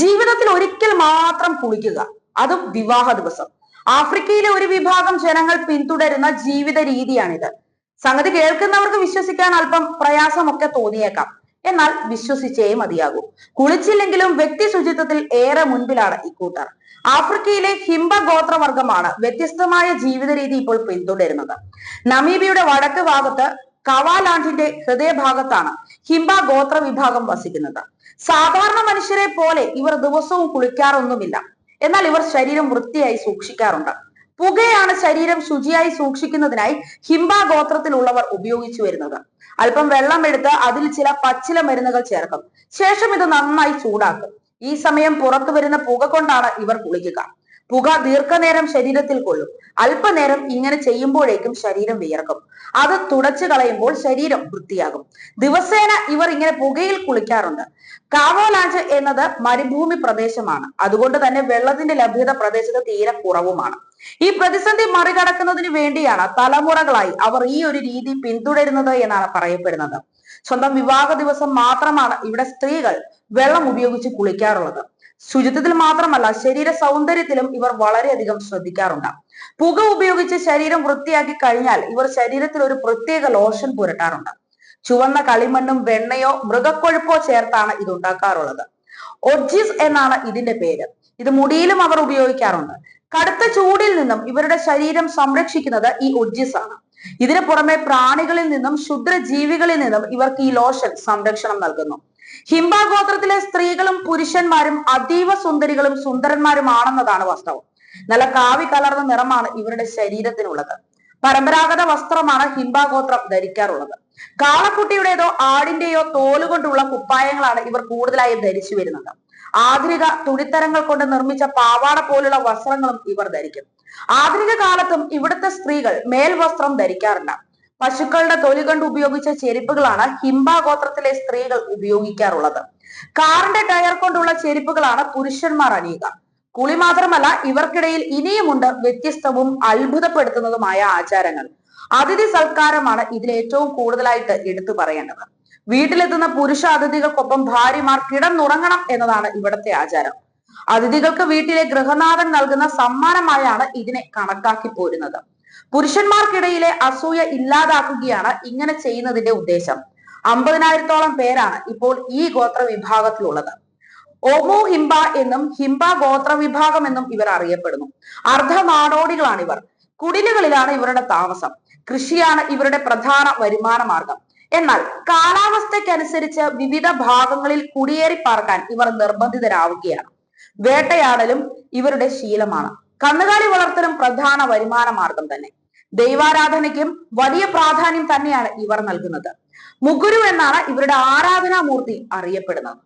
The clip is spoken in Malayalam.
ജീവിതത്തിൽ ഒരിക്കൽ മാത്രം കുളിക്കുക. അതും വിവാഹ ദിവസം. ആഫ്രിക്കയിലെ ഒരു വിഭാഗം ജനങ്ങൾ പിന്തുടരുന്ന ജീവിത രീതിയാണിത്. സംഗതി കേൾക്കുന്നവർക്ക് വിശ്വസിക്കാൻ അല്പം പ്രയാസമൊക്കെ തോന്നിയേക്കാം. എന്നാൽ വിശ്വസിച്ചേ മതിയാകൂ. കുളിച്ചില്ലെങ്കിലും വ്യക്തി ശുചിത്വത്തിൽ ഏറെ മുൻപിലാണ് ഇക്കൂട്ടർ ആഫ്രിക്കയിലെ ഹിംബ ഗോത്രവർഗമാണ് വ്യത്യസ്തമായ ജീവിത രീതി ഇപ്പോൾ പിന്തുടരുന്നത്. നമീബിയുടെ വടക്ക് ഭാഗത്ത് കവാലാൻഡിന്റെ ഹൃദയഭാഗത്താണ് ഹിംബ ഗോത്ര വിഭാഗം വസിക്കുന്നത്. സാധാരണ മനുഷ്യരെ പോലെ ഇവർ ദിവസവും കുളിക്കാറൊന്നുമില്ല. എന്നാൽ ഇവർ ശരീരം വൃത്തിയായി സൂക്ഷിക്കാറുണ്ട്. പുകയാണ് ശരീരം ശുചിയായി സൂക്ഷിക്കുന്നതിനായി ഹിംബ ഗോത്രത്തിലുള്ളവർ ഉപയോഗിച്ചു വരുന്നത്. അല്പം വെള്ളം എടുത്ത് അതിൽ ചില പച്ചില മരുന്നുകൾ ചേർക്കും. ശേഷം ഇത് നന്നായി ചൂടാക്കും. ഈ സമയം പുറത്തു വരുന്ന പുക കൊണ്ടാണ് ഇവർ കുളിക്കുക. പുക ദീർഘനേരം ശരീരത്തിൽ കൊള്ളും. അല്പനേരം ഇങ്ങനെ ചെയ്യുമ്പോഴേക്കും ശരീരം വിയർക്കും. അത് തുടച്ചു കളയുമ്പോൾ ശരീരം വൃത്തിയാകും. ദിവസേന ഇവർ ഇങ്ങനെ പുകയിൽ കുളിക്കാറുണ്ട്. കാവോലാഞ്ച് എന്നത് മരുഭൂമി പ്രദേശമാണ്. അതുകൊണ്ട് തന്നെ വെള്ളത്തിന്റെ ലഭ്യത പ്രദേശത്ത് തീരെ കുറവുമാണ്. ഈ പ്രതിസന്ധി മറികടക്കുന്നതിന് വേണ്ടിയാണ് തലമുറകളായി അവർ ഈ ഒരു രീതി പിന്തുടരുന്നത് എന്നാണ് പറയപ്പെടുന്നത്. സ്വന്തം വിവാഹ ദിവസം മാത്രമാണ് ഇവിടെ സ്ത്രീകൾ വെള്ളം ഉപയോഗിച്ച് കുളിക്കാറുള്ളത്. ശുചിത്വത്തിൽ മാത്രമല്ല ശരീര സൗന്ദര്യത്തിലും ഇവർ വളരെയധികം ശ്രദ്ധിക്കാറുണ്ട്. പുക ഉപയോഗിച്ച് ശരീരം വൃത്തിയാക്കി കഴിഞ്ഞാൽ ഇവർ ശരീരത്തിൽ ഒരു പ്രത്യേക ലോഷൻ പുരട്ടാറുണ്ട്. ചുവന്ന കളിമണ്ണും വെണ്ണയോ മൃഗക്കൊഴുപ്പോ ചേർത്താണ് ഇത് ഉണ്ടാക്കാറുള്ളത് ഒഡ്ജിസ് എന്നാണ് ഇതിന്റെ പേര്. ഇത് മുടിയിലും അവർ ഉപയോഗിക്കാറുണ്ട്. കടുത്ത ചൂടിൽ നിന്നും ഇവരുടെ ശരീരം സംരക്ഷിക്കുന്നത് ഈ ഒഡ്ജിസ് ആണ്. ഇതിനു പുറമെ പ്രാണികളിൽ നിന്നും ക്ഷുദ്രജീവികളിൽ നിന്നും ഇവർക്ക് ഈ ലോഷൻ സംരക്ഷണം നൽകുന്നു. ഹിംബ ഗോത്രത്തിലെ സ്ത്രീകളും പുരുഷന്മാരും അതീവ സുന്ദരികളും സുന്ദരന്മാരുമാണെന്നതാണ് വാസ്തവം നല്ല കാവി കലർന്ന നിറമാണ് ഇവരുടെ ശരീരത്തിനുള്ളത്. പരമ്പരാഗത വസ്ത്രമാണ് ഹിംബ ഗോത്രം ധരിക്കാറുള്ളത്. കാളക്കുട്ടിയുടേതോ ആടിന്റെയോ തോലുകൊണ്ടുള്ള കുപ്പായങ്ങളാണ് ഇവർ കൂടുതലായി ധരിച്ചു വരുന്നത്. ആധുനിക തുണിത്തരങ്ങൾ കൊണ്ട് നിർമ്മിച്ച പാവാട പോലുള്ള വസ്ത്രങ്ങളും ഇവർ ധരിക്കും. ആധുനിക കാലത്തും ഇവിടുത്തെ സ്ത്രീകൾ മേൽവസ്ത്രം ധരിക്കാറില്ല. പശുക്കളുടെ തൊലി കൊണ്ട് ഉപയോഗിച്ച ചെരുപ്പുകളാണ് ഹിംബ ഗോത്രത്തിലെ സ്ത്രീകൾ ഉപയോഗിക്കാറുള്ളത്. കാറിന്റെ ടയർ കൊണ്ടുള്ള ചെരുപ്പുകളാണ് പുരുഷന്മാർ അണിയുക. കുളി മാത്രമല്ല ഇവർക്കിടയിൽ ഇനിയുമുണ്ട് വ്യത്യസ്തവും അത്ഭുതപ്പെടുത്തുന്നതുമായ ആചാരങ്ങൾ. അതിഥി സൽക്കാരമാണ് ഇതിൽ ഏറ്റവും കൂടുതലായിട്ട് എടുത്തു പറയേണ്ടത്. വീട്ടിലെത്തുന്ന പുരുഷ അതിഥികൾക്കൊപ്പം ഭാര്യമാർ കിടന്നുറങ്ങണം എന്നതാണ് ഇവിടുത്തെ ആചാരം. അതിഥികൾക്ക് വീട്ടിലെ ഗൃഹനാഥൻ നൽകുന്ന സമ്മാനമായാണ് ഇതിനെ കണക്കാക്കി പോരുന്നത്. പുരുഷന്മാർക്കിടയിലെ അസൂയ ഇല്ലാതാക്കുകയാണ് ഇങ്ങനെ ചെയ്യുന്നതിന്റെ ഉദ്ദേശം. അമ്പതിനായിരത്തോളം പേരാണ് ഇപ്പോൾ ഈ ഗോത്ര വിഭാഗത്തിലുള്ളത്. ഓമോ ഹിംബ എന്നും ഹിംബ ഗോത്ര വിഭാഗം എന്നും ഇവർ അറിയപ്പെടുന്നു. അർദ്ധ നാടോടികളാണ് ഇവർ. കുടിലുകളിലാണ് ഇവരുടെ താമസം. കൃഷിയാണ് ഇവരുടെ പ്രധാന വരുമാന മാർഗം. എന്നാൽ കാലാവസ്ഥയ്ക്കനുസരിച്ച് വിവിധ ഭാഗങ്ങളിൽ കുടിയേറി പാർക്കാൻ ഇവർ നിർബന്ധിതരാവുകയാണ്. വേട്ടയാടലും ഇവരുടെ ശീലമാണ്. കന്നുകാലി വളർത്തലും പ്രധാന വരുമാന മാർഗം തന്നെ. ദൈവാരാധനയ്ക്കും വലിയ പ്രാധാന്യം തന്നെയാണ് ഇവർ നൽകുന്നത്. മുഗുരു എന്നാണ് ഇവരുടെ ആരാധനാമൂർത്തി അറിയപ്പെടുന്നത്.